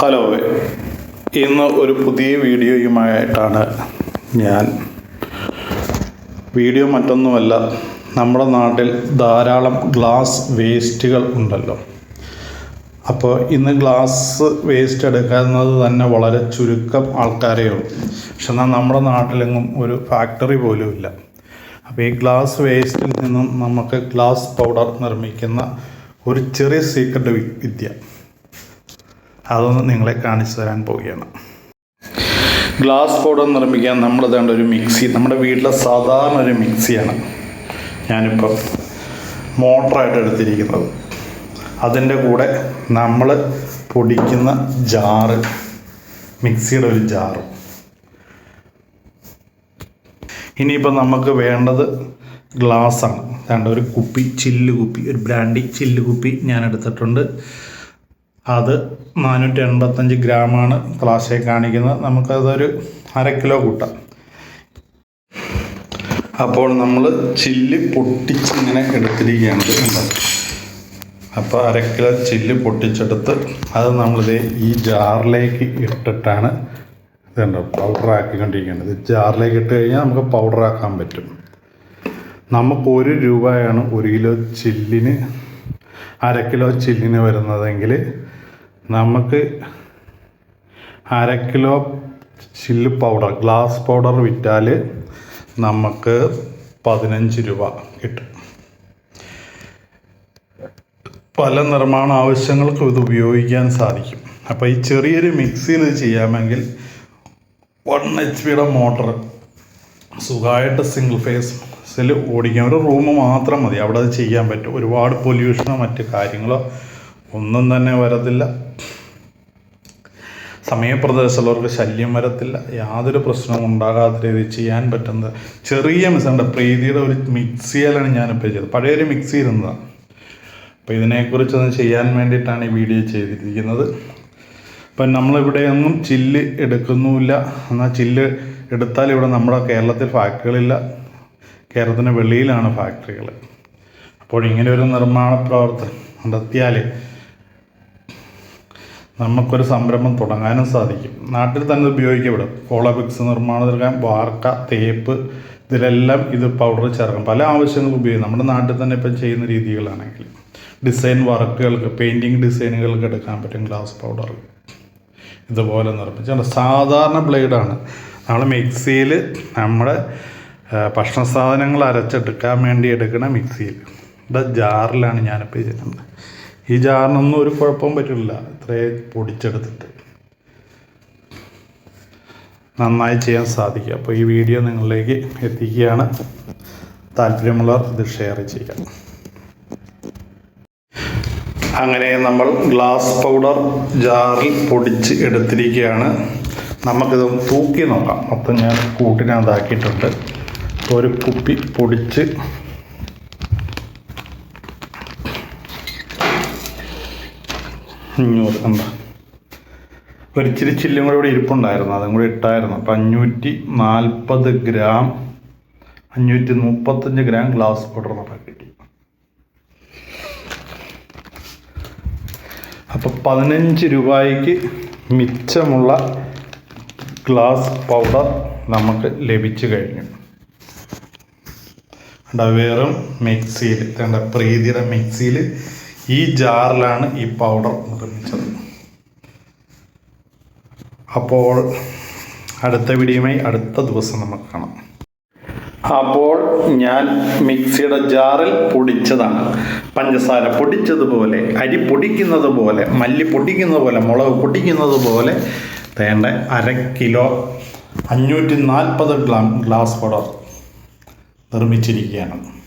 Hello. ഇന്ന് ഒരു പുതിയ വീഡിയോയുമായിട്ടാണ് ഞാൻ. വീഡിയോ മറ്റൊന്നുമല്ല നമ്മുടെ നാട്ടിൽ ധാരാളം ഗ്ലാസ് വേസ്റ്റുകൾ ഉണ്ടല്ലോ. അപ്പോൾ ഇന്ന് ഗ്ലാസ് വേസ്റ്റ് എടുക്കുന്നത് തന്നെ വളരെ ചുരുക്കം ആൾക്കാരേ ഉള്ളൂ. പക്ഷെ എന്നാൽ നമ്മുടെ നാട്ടിലെങ്ങും ഒരു ഫാക്ടറി പോലും ഇല്ല. അപ്പോൾ ഈ ഗ്ലാസ് വേസ്റ്റിൽ നിന്നും നമുക്ക് ഗ്ലാസ് പൗഡർ നിർമ്മിക്കുന്ന ഒരു ചെറിയ സീക്രട്ട് വിദ്യ. അതൊന്ന് നിങ്ങളെ കാണിച്ചു തരാൻ പോവുകയാണ്. ഗ്ലാസ് ബോർഡ് നിർമ്മിക്കാൻ നമ്മൾ വേണ്ട ഒരു മിക്സി നമ്മുടെ വീട്ടിലെ സാധാരണ ഒരു മിക്സിയാണ് ഞാനിപ്പം മോട്ടറായിട്ട് എടുത്തിരിക്കുന്നത്. അതിന്റെ കൂടെ നമ്മൾ പൊടിക്കുന്ന ജാറ് മിക്സിയുടെ ഒരു ജാറ്. ഇനിയിപ്പോൾ നമുക്ക് വേണ്ടത് ഗ്ലാസ്സാണ്. വേണ്ട ഒരു കുപ്പി ചില്ല് കുപ്പി ഒരു ബ്രാൻഡി ചില്ല് കുപ്പി ഞാൻ എടുത്തിട്ടുണ്ട്. അത് നാനൂറ്റി എൺപത്തഞ്ച് ഗ്രാമാണ് ക്ലാസ്സിൽ കാണിക്കുന്നത്. നമുക്കതൊരു അര കിലോ കൂട്ടാം. അപ്പോൾ നമ്മൾ ചില്ല് പൊട്ടിച്ചിങ്ങനെ എടുത്തിരിക്കുകയാണ്? അപ്പോൾ അര കിലോ ചില്ല് പൊട്ടിച്ചെടുത്ത് അത് നമ്മളിത് ഈ ജാറിലേക്ക് ഇട്ടിട്ടാണ് ഇതുണ്ട് പൗഡറാക്കിക്കൊണ്ടിരിക്കുന്നത്. ജാറിലേക്ക് ഇട്ട് കഴിഞ്ഞാൽ നമുക്ക് പൗഡറാക്കാൻ പറ്റും. നമുക്ക് ഒരു രൂപയാണ് ഒരു കിലോ ചില്ലിന് അര കിലോ ചില്ലിന് വരുന്നതെങ്കിൽ നമുക്ക് അര കിലോ ചില്ല് പൗഡർ ഗ്ലാസ് പൗഡർ വിറ്റാൽ നമുക്ക് പതിനഞ്ച് രൂപ കിട്ടും. പല നിർമ്മാണ ആവശ്യങ്ങൾക്കും ഇത് ഉപയോഗിക്കാൻ സാധിക്കും. അപ്പോൾ ഈ ചെറിയൊരു മിക്സിയിൽ ഇത് ചെയ്യാമെങ്കിൽ വൺ എച്ച് പിയുടെ മോട്ടർ സുഖമായിട്ട് സിംഗിൾ ഫേസിൽ ഓടിക്കാൻ ഒരു റൂം മാത്രം മതി. അവിടെ അത് ചെയ്യാൻ പറ്റും. ഒരുപാട് പൊല്യൂഷനോ മറ്റ് കാര്യങ്ങളോ ഒന്നും തന്നെ വരത്തില്ല. സമയപ്രദേശമുള്ളവർക്ക് ശല്യം വരത്തില്ല. യാതൊരു പ്രശ്നവും ഉണ്ടാകാത്ത രീതിയിൽ ചെയ്യാൻ പറ്റുന്നത്. ചെറിയ മിസ്സുണ്ട് പ്രീതിയുടെ ഒരു മിക്സിയിലാണ് ഞാനിപ്പോൾ ചെയ്തത്. പഴയൊരു മിക്സി ഇരുന്നതാണ് അപ്പോൾ ഇതിനെക്കുറിച്ചൊന്ന് ചെയ്യാൻ വേണ്ടിയിട്ടാണ് ഈ വീഡിയോ ചെയ്തിരിക്കുന്നത്. ഇപ്പം നമ്മളിവിടെ ഒന്നും ചില്ല് എടുക്കുന്നുമില്ല. എന്നാൽ ചില്ല് എടുത്താൽ ഇവിടെ നമ്മുടെ കേരളത്തിൽ ഫാക്ടറികളില്ല കേരളത്തിന് വെളിയിലാണ് ഫാക്ടറികൾ അപ്പോൾ ഇങ്ങനെ ഒരു നിർമ്മാണ പ്രവർത്തനം നടത്തിയാൽ നമുക്കൊരു സംരംഭം തുടങ്ങാനും സാധിക്കും. നാട്ടിൽ തന്നെ ഉപയോഗിക്കപ്പെടും. കോളബിക്സ് നിർമ്മാണത്തിലെല്ലാം വാർക്ക തേപ്പ് ഇതിലെല്ലാം ഇത് പൗഡർ ചേർക്കും പല ആവശ്യങ്ങൾക്കും ഉപയോഗിക്കും. നമ്മുടെ നാട്ടിൽ തന്നെ ഇപ്പം ചെയ്യുന്ന രീതികളാണെങ്കിൽ ഡിസൈൻ വർക്കുകൾക്ക് പെയിന്റിങ് ഡിസൈനുകൾക്ക് എടുക്കാൻ പറ്റും ഗ്ലാസ് പൗഡർ. ഇതുപോലെ നിർമ്മിച്ചാൽ സാധാരണ ബ്ലേഡാണ്. നമ്മൾ മിക്സിയിൽ നമ്മുടെ ഭക്ഷണ സാധനങ്ങൾ അരച്ചെടുക്കാൻ വേണ്ടി എടുക്കണ മിക്സിയിൽ. ഇവിടെ ജാറിലാണ് ഞാനിപ്പോൾ ചെയ്യുന്നത് ഈ ജാറിനൊന്നും ഒരു കുഴപ്പവും പറ്റില്ല. ഇത്രയും പൊടിച്ചെടുത്തിട്ട് നന്നായി ചെയ്യാൻ സാധിക്കും. അപ്പോൾ ഈ വീഡിയോ നിങ്ങളിലേക്ക് എത്തിക്കുകയാണ്. താല്പര്യമുള്ളവർ ഇത് ഷെയർ ചെയ്യാം അങ്ങനെ നമ്മൾ ഗ്ലാസ് പൗഡർ ജാറിൽ പൊടിച്ച് എടുത്തിരിക്കുകയാണ്. നമുക്കിത് തൂക്കി നോക്കാം. മൊത്തം ഞാൻ കൂട്ടിനകത്താക്കിയിട്ടുണ്ട്. ഒരു കുപ്പി പൊടിച്ച് അഞ്ഞൂറ് എന്താ? ഒരിച്ചിരി ചില്ലും കൂടെ ഇവിടെ ഇരിപ്പുണ്ടായിരുന്നു. അതും കൂടി ഇട്ടായിരുന്നു. അപ്പം അഞ്ഞൂറ്റി നാൽപ്പത് ഗ്രാം അഞ്ഞൂറ്റി മുപ്പത്തഞ്ച് ഗ്രാം ഗ്ലാസ് നമുക്ക് കിട്ടി. അപ്പം പതിനഞ്ച് രൂപയ്ക്ക് മിച്ചമുള്ള ഗ്ലാസ് പൗഡർ നമുക്ക് ലഭിച്ചു കഴിഞ്ഞു. കണ്ടോ, വെറും മിക്സിയിൽ എന്റെ പ്രീതിയുടെ മിക്സിയിൽ ഈ ജാറിലാണ് ഈ പൗഡർ നിർമ്മിച്ചത്. അപ്പോൾ അടുത്ത വീഡിയോയുമായി അടുത്ത ദിവസം നമുക്ക് കാണാം. അപ്പോൾ ഞാൻ മിക്സിയുടെ ജാറിൽ പൊടിച്ചതാണ്. പഞ്ചസാര പൊടിച്ചതുപോലെ അരി പൊടിക്കുന്നത് പോലെ മല്ലി പൊടിക്കുന്നത് പോലെ മുളക് പൊടിക്കുന്നത് പോലെ തേണ്ട അര കിലോ അഞ്ഞൂറ്റി നാൽപ്പത് ഗ്ലാം ഗ്ലാസ് പൗഡർ നിർമ്മിച്ചിരിക്കുകയാണ്.